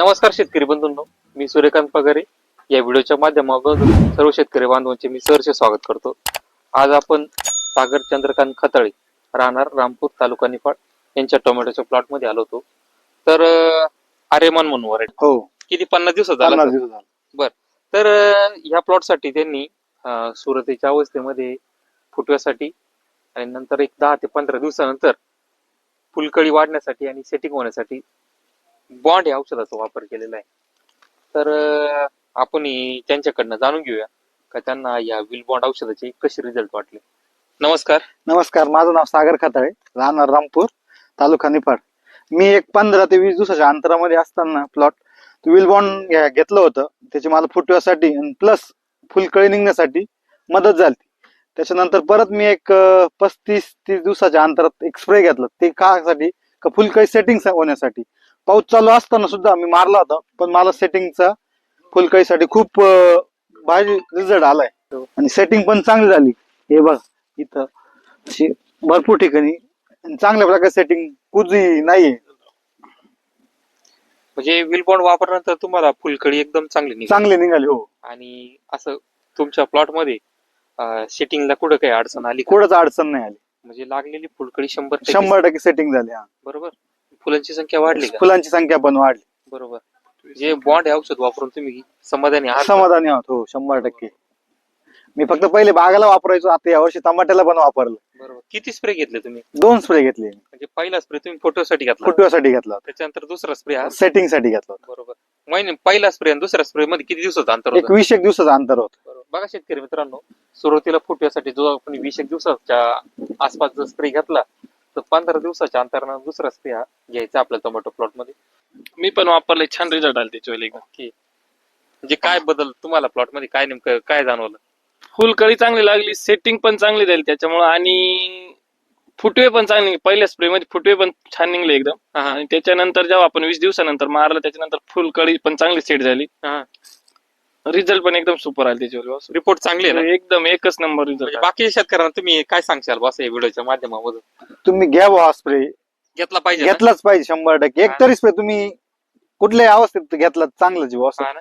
नमस्कार शेतकरी बंधूंनो. मी सूर्यकांत पगारे. या व्हिडिओच्या माध्यमातून सर्व शेतकरी बांधवांचे मी सहर्ष स्वागत करतो. आज आपण सागर चंद्रकांत खताळे राहणार रामपूर तालुका निफाड यांच्या टोमॅटोच्या प्लॉटमध्ये आलो होतो. तर आर्यमान म्हणून variety. हो. किती? पन्नास झाला? दिवस झाले. तर अं, ह्या प्लॉटसाठी त्यांनी अं, सुरुवातीच्या अवस्थेमध्ये फुटव्यासाठी आणि नंतर एक दहा ते पंधरा दिवसानंतर फुलकळी वाढण्यासाठी आणि सेटिंग होण्यासाठी बॉन्ड या औषधाचा वापर केलेला आहे. तर आपण त्यांच्याकडनं जाणून घेऊया का त्यांना या विल बॉन्ड औषधाचे कसे रिझल्ट वाटले. नमस्कार. नमस्कार माझं नाव सागर खाताळे राहणार रामपूर तालुका निफाड. मी एक पंधरा ते वीस दिवसाच्या अंतरामध्ये असताना प्लॉट विल बॉन्ड घेतलं होतं. त्याची मला फुटव्यासाठी प्लस फुलकळी निघण्यासाठी मदत झाली. त्याच्यानंतर परत मी एक पस्तीस तीस दिवसाच्या अंतरात एक स्प्रे घेतला. ते कासाठी का फुलकळी सेटिंग होण्यासाठी. पाऊस चालू असताना सुद्धा मी मारला होता. पण मला सेटिंगचा फुलकळीसाठी खूप भारी रिझल्ट आलाय. आणि सेटिंग पण चांगली झाली. हे बघ इथं अशी भरपूर ठिकाणी चांगल्या प्रकारे सेटिंग कुजी नाहीये. म्हणजे विल बॉन्ड वापरल्यानंतर तुम्हाला फुलकळी एकदम चांगली चांगले निघाले हो. आणि असं तुमच्या प्लॉटमध्ये सेटिंगला कुठं काही अडचण आली? कुठंच अडचण नाही आली. म्हणजे लागलेली फुलकळी शंभर शंभर टक्के सेटिंग झाली बरोबर? फुलांची संख्या वाढली का? फुलांची संख्या पण वाढली. बरोबर. जे बॉन्ड हे औषध वापरून तुम्ही समाधानी आहात? समाधानी आहोत हो शंभर टक्के. मी फक्त पहिले बागाला वापरायचो आता यावर्षी टमाट्याला पण वापरलं. बरोबर. किती स्प्रे घेतले तुम्ही? दोन स्प्रे घेतले म्हणजे पहिला स्प्रे तुम्ही फोटोसाठी घेतला. फुटव्यासाठी घेतला त्याच्यानंतर दुसरा स्प्रे हा? सेटिंगसाठी घेतला होता. बरोबर. महिने पहिला स्प्रे आणि दुसऱ्या स्प्रे मध्ये किती दिवसाचं अंतर एक होतं? वीस एक दिवसाचं अंतर होत. बरोबर. बघा शेतकरी मित्रांनो सुरुवातीला फुटव्यासाठी जो आपण वीस एक दिवसाच्या आसपास जर स्प्रे घेतला पंधरा दिवसाच्या अंतरानं दुसरा स्प्रे घ्यायचा आपल्या टोमॅटो प्लॉटमध्ये. मी पण वापरले छान रिझल्ट आले त्याच्या वेळेला म्हणजे काय बदल तुम्हाला प्लॉटमध्ये? काय नेमकं काय जाणवलं? फुलकळी चांगली लागली सेटिंग पण चांगली झाली त्याच्यामुळे आणि फुटवे पण चांगले पहिल्या स्प्रे मध्ये फुटवे पण छान निघले एकदम. आणि त्याच्यानंतर जेव्हा आपण वीस दिवसानंतर मारलं त्याच्यानंतर फुलकळी पण चांगली सेट झाली. रिझल्ट पण एकदम सुपर आले त्याच्यावर रिपोर्ट चांगली आहे ना? एकदम एकच नंबर म्हणजे रिझल्ट बाकी शेतकऱ्यांना तुम्ही काय सांगशाल बस या व्हिडिओच्या माध्यमामधून? तुम्ही घ्या हा स्प्रे घेतला पाहिजे ना? घेतलाच पाहिजे शंभर टक्के. एक. तरी स्प्रे तुम्ही कुठल्याही अवस्थेत घेतला चांगलं जीव असं. हा ना?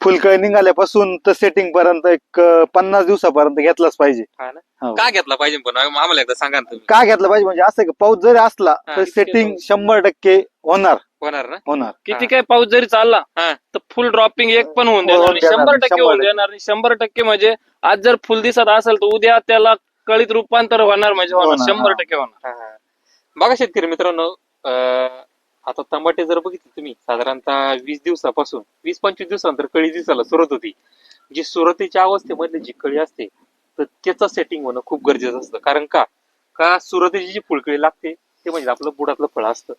फुलकळी निघाल्यापासून तर सेटिंग पर्यंत एक पन्नास दिवसापर्यंत घेतलाच पाहिजे हा ना? हो. का घेतला पाहिजे पण आम्हाला एकदा सांगा ना तुम्ही का घेतलं पाहिजे म्हणजे असं आहे की पाऊस जरी असला हा, तर इतके सेटिंग पाऊस. शंभर टक्के होणार होणार ना होणार किती काय पाऊस जरी चालला हा. तर फुल ड्रॉपिंग एक पण होऊन देणार होऊन नाही. देणार शंभर नाही, टक्के शंभर होऊन टक्के. देणार नाही. शंभर टक्के म्हणजे आज जर फुल दिसत असेल तर उद्या त्याला कळीत रूपांतर होणार म्हणजे होणार होणार, शंभर हा. टक्के होणार हा, हा. बघा शेतकरी मित्रांनो अं, आता टमाटे जर बघितले तुम्ही साधारणतः वीस दिवसापासून वीस पंचवीस दिवसानंतर कळी दिसायला सुरुवात होती. जी सुरुवातीच्या अवस्थेमधली जी कळी असते तर त्याचं सेटिंग होणं खूप गरजेचं असतं. कारण का? का सुरुवातीची जी फुलकळी लागते ते म्हणजे आपलं बुडातलं फळ असतं.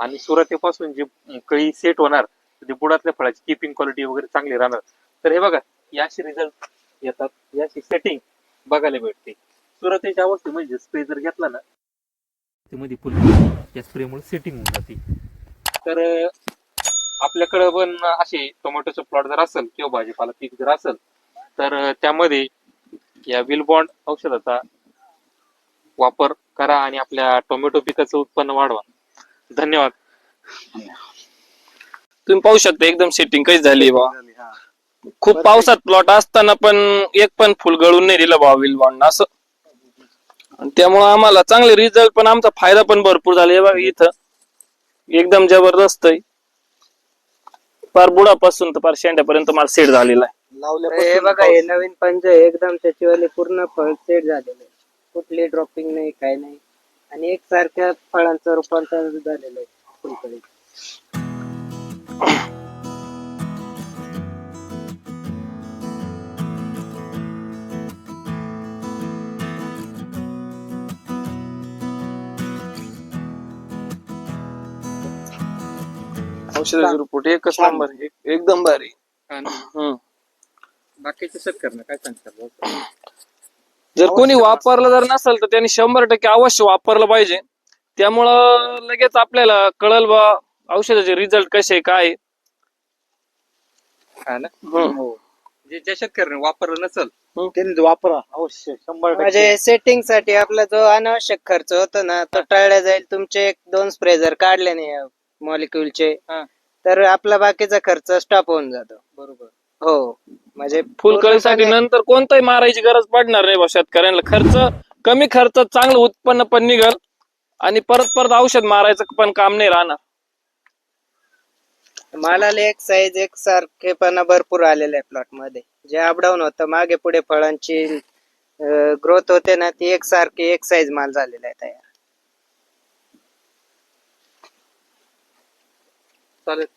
आणि सुरुवातीपासून जी कळी सेट होणार ते बुडातल्या फळाची किपिंग क्वालिटी वगैरे चांगली राहणार. तर हे बघा याशी रिझल्ट येतात याशी सेटिंग बघायला भेटते. सुरुवातीच्या अवस्थेमध्ये स्प्रे जर घेतला ना त्यामध्ये फुल या स्प्रेमुळे सेटिंग होऊन जाते. तर आपल्याकडं पण असे टोमॅटोचं प्लॉट जर असेल किंवा भाजीपाला पीक जर असेल तर त्यामध्ये या विलबॉन्ड औषधाचा वापर करा आणि आपल्या टोमॅटो पिकाचं उत्पन्न वाढवा. धन्यवाद. तुम्ही पाहू शकता एकदम सेटिंग कशी झाली बा. खूप पावसात प्लॉट असताना पण एक पण फुल गळून नाही दिलं बा विलबॉन्ड असं. त्यामुळे आम्हाला चांगले रिझल्ट पण आमचा फायदा पण भरपूर झाला हे बघा इथं. एकदम जबरदस्त आहे. पार बुडापासून तर पार शेंड्यापर्यंत मला सेट झालेला आहे. हे बघा हे नवीन पंच आहे, एकदम त्याच्यावाले पूर्ण फळ सेट झालेलं आहे. कुठली ड्रॉपिंग नाही काय नाही. आणि एकसारख्या फळांचं रूपांतर झालेलं आहे. औषधाचे रिपोर्ट एकच. नंबर एक- एकदम भारी. हम्म. बाकीच्या शेतकऱ्यांना काय सांगतात जर कोणी वापरलं जर नसेल तर त्यांनी शंभर टक्के अवश्य वापरलं पाहिजे. त्यामुळं लगेच आपल्याला कळल बा औषधाचे रिझल्ट कसे काय. हा ना. हम्म. जे ज्या शेतकऱ्यांनी वापरलं नसेल त्यांनी वापरा अवश्य शंभर टक्के. म्हणजे सेटिंगसाठी आपला जो अनावश्यक खर्च होतो ना तो टाळला जाईल. तुमचे एक दोन स्प्रे जर काढले नाही मॉलिक्युलचे. हा. तर आपला बाकीचा खर्च स्टॉप होऊन जातो. बरोबर. हो. म्हणजे फुलकळीसाठी नंतर कोणताही मारायची गरज पडणार नाही बा शेतकऱ्यांना. खर्च कमी खर्चात चांगलं उत्पन्न पण निघल आणि परत परत औषध मारायचं पण काम नाही राहणार. मालाला एक साईज एक सारखेपणा भरपूर आलेला आहे प्लॉटमध्ये. जे अपडाऊन होतं मागे पुढे फळांची ग्रोथ होते ना ती एक सारखी एक साईज माल झालेला आहे तयार. चालेल